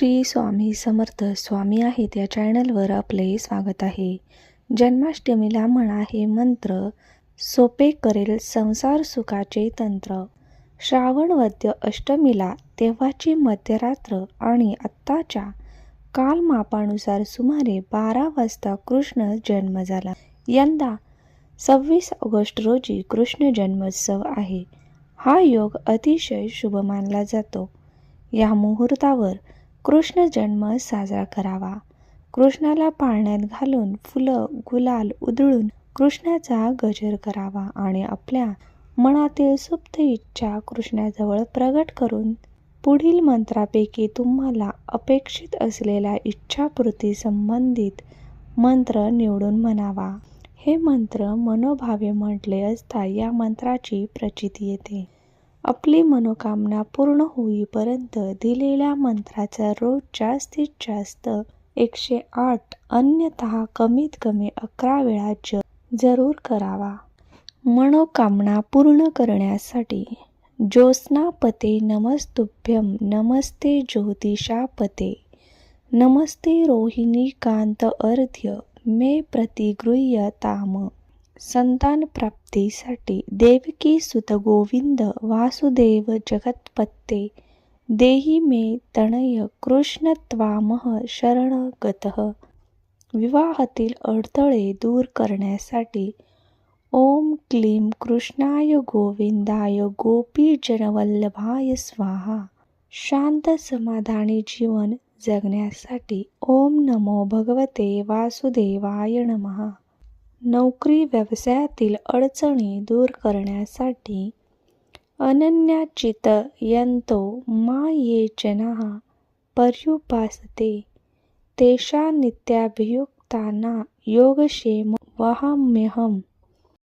श्री स्वामी समर्थ स्वामी आहेत या चॅनलवर आपले स्वागत आहे. जन्माष्टमीला म्हणा हे मंत्र सोपे करेल संसार सुखाचे तंत्र. श्रावण वद्य अष्टमीला तेव्हाची मध्यरात्र आणि आत्ताच्या कालमापानुसार सुमारे बारा वाजता कृष्ण जन्म झाला. यंदा सव्वीस ऑगस्ट रोजी कृष्ण जन्मोत्सव आहे. हा योग अतिशय शुभ मानला जातो. या मुहूर्तावर कृष्ण जन्म साजरा करावा. कृष्णाला पाळण्यात घालून फुलं गुलाल उधळून कृष्णाचा गजर करावा आणि आपल्या मनातील सुप्त इच्छा कृष्णाजवळ प्रगट करून पुढील मंत्रापैकी तुम्हाला अपेक्षित असलेल्या इच्छापूर्ती संबंधित मंत्र निवडून म्हणावा. हे मंत्र मनोभावे म्हटले असता या मंत्राची प्रचिती येते. आपली मनोकामना पूर्ण होईपर्यंत दिलेल्या मंत्राचा रोज जास्तीत जास्त एकशे आठ अन्यथा कमीत कमी अकरा वेळा जप जरूर करावा. मनोकामना पूर्ण करण्यासाठी ज्योत्स्नापते नमस्तुभ्यम नमस्ते ज्योतिषापते. नमस्ते रोहिणी कांत अर्ध्य मे प्रतिगृह्यताम संतान प्राप्तीसाठी देवकी सुत गोविंद वासुदेव जगतपत्ते देही मे तणय कृष्ण त्वामह शरणगतः विवाहातील अडथळे दूर करण्यासाठी ओम क्लीं कृष्णाय गोविंदाय गोपीजनवल्लभाय स्वाहा. शांत समाधानी जीवन जगण्यासाठी ओम नमो भगवते वासुदेवाय नमः. नोकरी व्यवसायातील अडचणी दूर करण्यासाठी अनन्याचित यंतो मा ये जनाः पर्युपासते. तेषा नित्याभियुक्ताना योगक्षेम वहाम्यहम्.